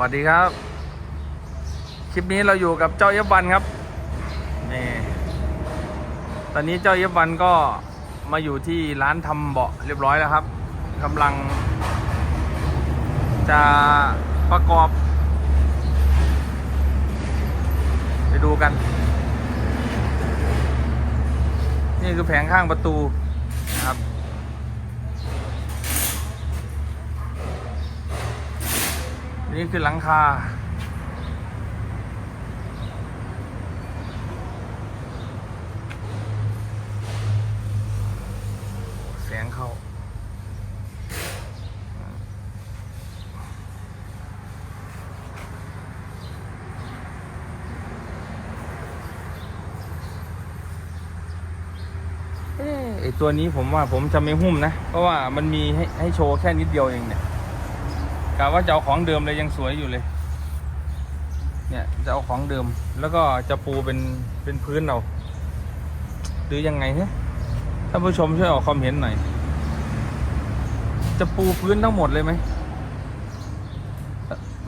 วัสดีครับ คลิปนี้เราอยู่กับเจ้าเอฟวันครับนี่ตอนนี้เจ้าเอฟวันก็มาอยู่ที่ร้านทำเบาะเรียบร้อยแล้วครับกำลัง จะประกอบ ไปดูกัน นี่คือแผงข้างประตูนะครับ นี่คือหลังคา แสงเข้าเอ๊ะไอตัวนี้ผมว่าผมจะไม่หุ้มนะ เพราะว่ามันมีให้ให้โชว์แค่นิดเดียวเองเนี่ยะว่าจะเอาของเดิมเลยยังสวยอยู่เลย เนี่ยจะเอาของเดิม แล้วก็จะปูเป็นเป็นพื้นเรา หรือยังไงเนี่ยท่านผู้ชมช่วยออกความเห็นหน่อย จะปูพื้นทั้งหมดเลยไหม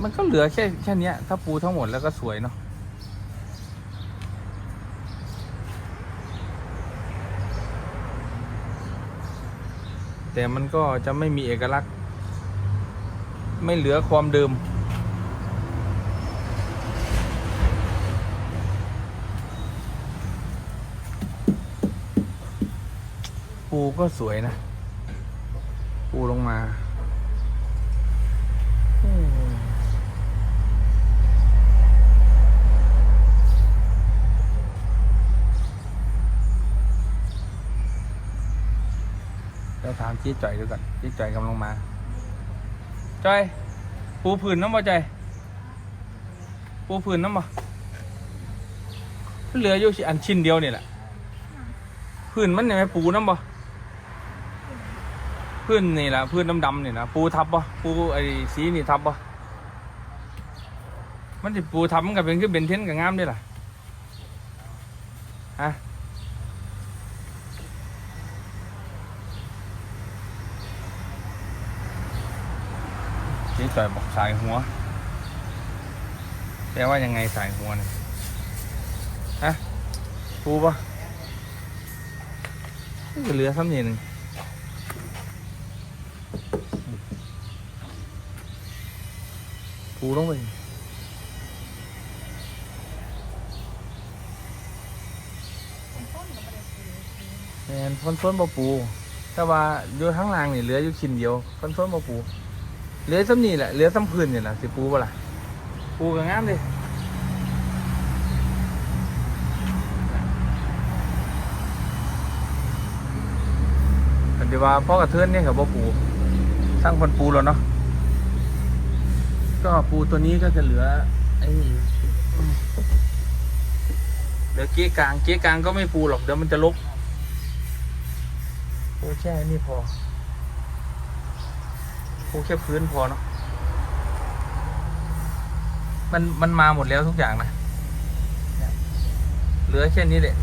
มันก็เหลือแค่แค่นี้ถ้าปูทั้งหมดแล้วก็สวยเนาะแต่มันก็จะไม่มีเอกลักษณ์ ไม่เหลือความเดิม ปูก็สวยนะ ปูลงมาอืมเราถามจี้จ่อยดูก่อนจี้จ่อยกำลังมา จอยปูผืนน้ำบ่จอยปูผืนน้ำบ่เหลืออยู่อันชิ้นเดียวนี่แหละพื้นมันเนี่ยไหมปูน้ำบ่พื้นนี่แหละพื้นดำๆนี่นะปูทับบ่ปูไอ้สีนี่ทับบ่มันจะปูทับมันก็เป็นคือเป็นเทนกับงามด้วยล่ะฮะ นี่ต่อยบอกสายหัวแปลว่ายังไงสายหัวเนี่ยฮะปูปะนี่เหลือซ้ำนี่หนึ่งปูลงไปแมนฟนฟ้นบ่ปู แต่ว่าอยู่ทั้งล่างนี่เหลืออยู่ชิ้นเดียวฟนฟ้นบ่ปู เหลือซ้ำนี่แหละเหลือซ้ำพื้นนี่แหละสิปูบ่ล่ะปูก็งามเลยกันดีว่าพ่อกระเทือนเนี่ยครับว่าปูสร้างคนปูแล้วเนาะก็ปูตัวนี้ก็จะเหลือไอ้เหลือเกี้กลางเกี้กลางก็ไม่ปูหรอกเดี๋ยวมันจะลกปูแค่นี้พอ ปูแค่พื้นพอเนาะมันมันมาหมดแล้วทุกอย่างนะเนี่ยเหลือแค่นี้แหละ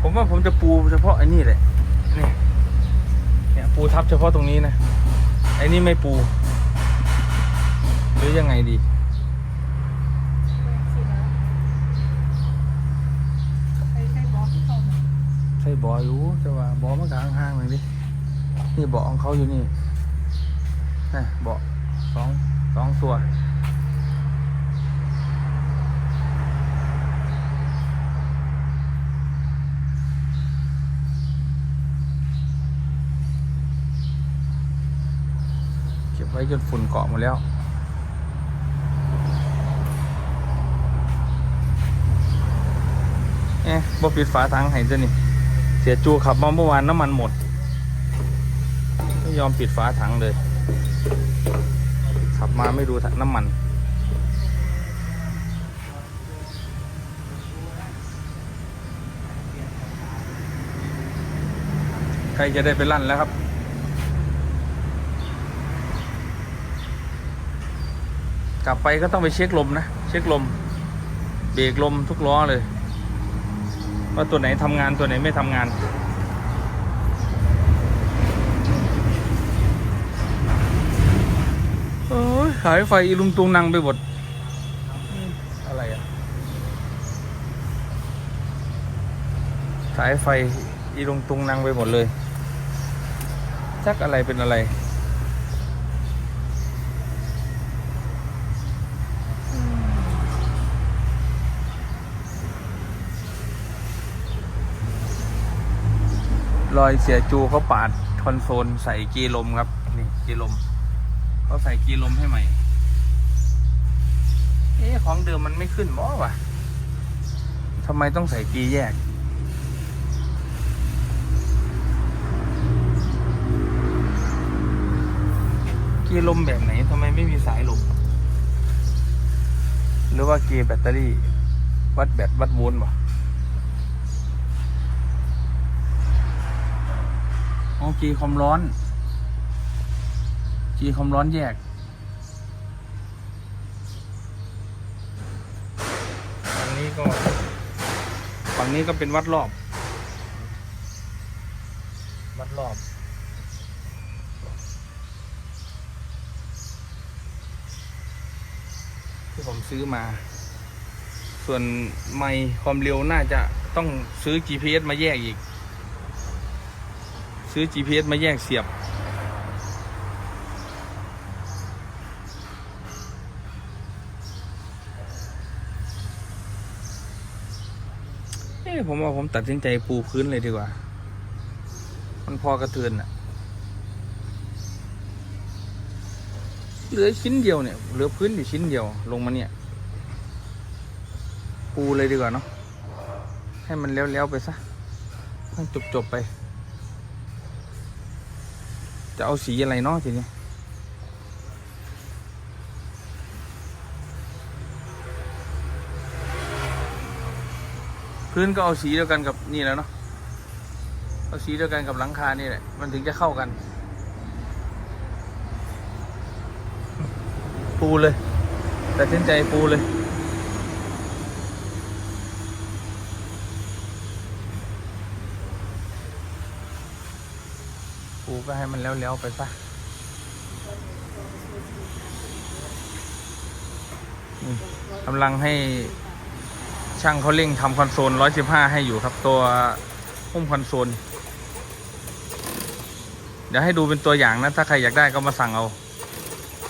ผมว่าผมจะปูเฉพาะไอ้นี่แหละนี่เนี่ยปูทับเฉพาะตรงนี้นะไอ้นี่ไม่ปูหรือยังไงดี ใช่บอรู้แต่ว่าบอมันกลางห้างๆเลยดินี่เบาะของเขาอยู่นี่นะเบาะสองสองตัวเก็บไว้จนฝุ่นเกาะหมดแล้วเอ๊ะบ่ปิดฝาถังให้จ้ะนี่เสียจูขับมาเมื่อวานน้ำมันหมด ไม่ยอมปิดฝาถังเลย ขับมาไม่ดูถังน้ำมันใครจะได้ไปลั่นแล้วครับกลับไปก็ต้องไปเช็คลมนะ เช็คลม เบรกลมทุกล้อเลย ว่าตัวไหนทำงานตัวไหนไม่ทำงานโอ้ยขายไฟอิลุงตุงนังไปหมดอะไรอะสายไฟอิลุงตุงนังไปหมดเลยชักอะไรเป็นอะไร รอยเสียจูเขาปาดคอนโซลใส่กีลมครับ นี่กีลมเขาใส่กีลมให้ใหม่ เอ๊ะของเดิมมันไม่ขึ้นบ่วะทำไมต้องใส่กีแยกกีลมแบบไหนทำไมไม่มีสายลม หรือว่ากีแบตเตอรี่ วัดแบตวัดโวลต์บ่ อ๋อกีความร้อนกีความร้อนแยก ฝั่งนี้ก็ ฝั่งนี้ก็เป็นวัดรอบ วัดรอบ ที่ผมซื้อมา ส่วนไม่ความเร็วน่าจะต้องซื้อ GPS มาแยกอีก ซื้อ GPS มาแยกเสียบ เอ้ผมว่าผมตัดสินใจปูพื้นเลยดีกว่า มันพอกระเทือนอะเหลือชิ้นเดียวเนี่ย เหลือพื้นอยู่ชิ้นเดียวลงมาเนี่ย ปูเลยดีกว่าเนาะให้มันเลี้ยวๆไปซะให้จบๆไป จะเอาสีอะไรเนาะทีนี้พื้นก็เอาสีเดียวกันกับนี่แล้วเนาะเอาสีเดียวกันกับหลังคานี่แหละมันถึงจะเข้ากัน ปูเลยแต่เส้นใจปูเลย ปูก็ให้มันแล้วๆไปซะกำลังให้ช่างเขาเร่งทำคอนโซล 115 ให้อยู่ครับตัวหุ้มคอนโซล เดี๋ยวให้ดูเป็นตัวอย่างนะ ถ้าใครอยากได้ก็มาสั่งเอา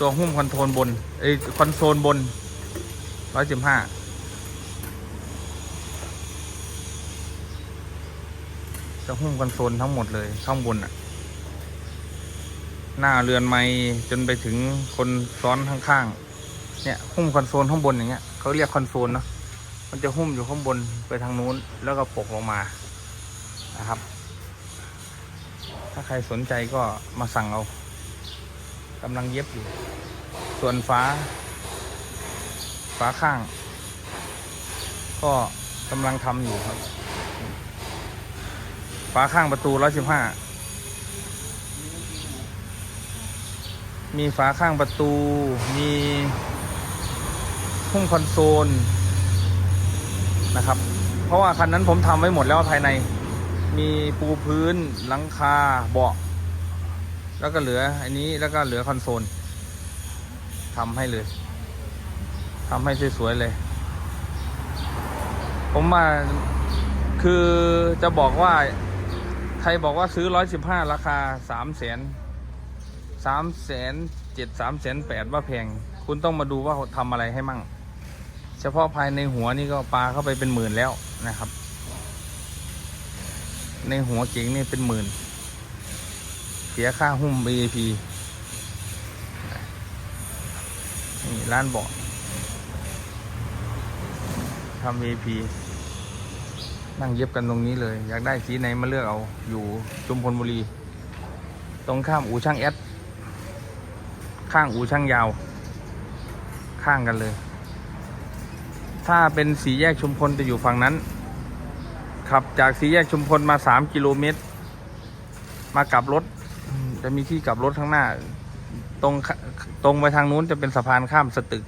ตัวหุ้มคอนโทรลบนเอ้คอนโซลบน 115จะหุ้มคอนโซลทั้งหมดเลยข้างบนอะ หน้าเรือนไม้จนไปถึงคนซ้อนข้างๆ เนี่ยหุ้มคอนโซลข้างบนอย่างเงี้ยเขาเรียกคอนโซลเนาะ มันจะหุ้มอยู่ข้างบนไปทางนู้นแล้วก็ปกลงมานะครับ ถ้าใครสนใจก็มาสั่งเอากำลังเย็บอยู่ ส่วนฝาฝาข้าง ก็กำลังทำอยู่ครับ ฝาข้างประตูร้อยสิบห้า มีฝาข้างประตู มีหุ้มคอนโซลนะครับ เพราะว่าคันนั้นผมทำไว้หมดแล้วภายใน มีปูพื้นหลังคาเบาะแล้วก็เหลืออันนี้แล้วก็เหลือคอนโซลทำให้เลยทำให้สวยๆเลย ผมมาคือจะบอกว่า ใครบอกว่าซื้อร้อยสิบห้าราคาสามแสน สามแสนเจ็ดสามแสนแปดว่าแพง คุณต้องมาดูว่าทำอะไรให้มั่ง เฉพาะภายในหัวนี่ก็ปลาเข้าไปเป็นหมื่นแล้วนะครับ ในหัวเก๋งนี่เป็นหมื่น เสียค่าหุ้ม BAP นี่ร้านเบาะทำ BAP นั่งเย็บกันตรงนี้เลย อยากได้สีไหนมาเลือกเอาอยู่จุมพลบุรี ตรงข้ามอู่ช่างแอด ข้างอูช่างยาว ข้างกันเลย ถ้าเป็นสีแยกชุมพลจะอยู่ฝั่งนั้น ขับจากสีแยกชุมพลมาสามกิโลเมตร มากลับรถ จะมีที่กลับรถข้างหน้า ตรงตรงไปทางนู้นจะเป็นสะพานข้ามสตึก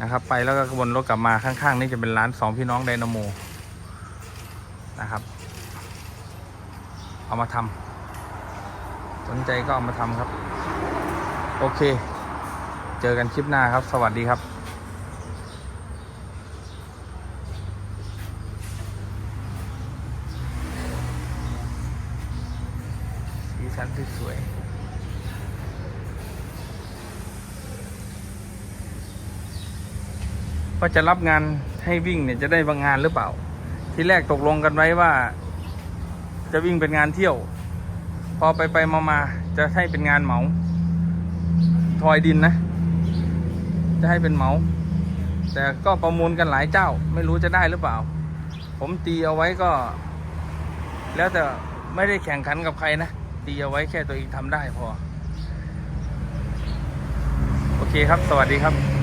นะครับ ไปแล้วก็วนรถกลับมาข้างๆนี่จะเป็นร้านสองพี่น้องไดนาโมนะครับ เอามาทำสนใจก็เอามาทำครับ โอเค เจอกันคลิปหน้าครับ สวัสดีครับสีสันสวยๆก็จะรับงานให้วิ่งเนี่ยจะได้บางงานหรือเปล่า ที่แรกตกลงกันไว้ว่า จะวิ่งเป็นงานเที่ยว พอไปไปมามาจะให้เป็นงานเหมา ทอยดินนะ จะให้เป็นเหมาแต่ก็ประมูลกันหลายเจ้า ไม่รู้จะได้หรือเปล่า ผมตีเอาไว้ก็ แล้วแต่ไม่ได้แข่งขันกับใครนะ ตีเอาไว้แค่ตัวเองทำได้พอ โอเคครับ สวัสดีครับ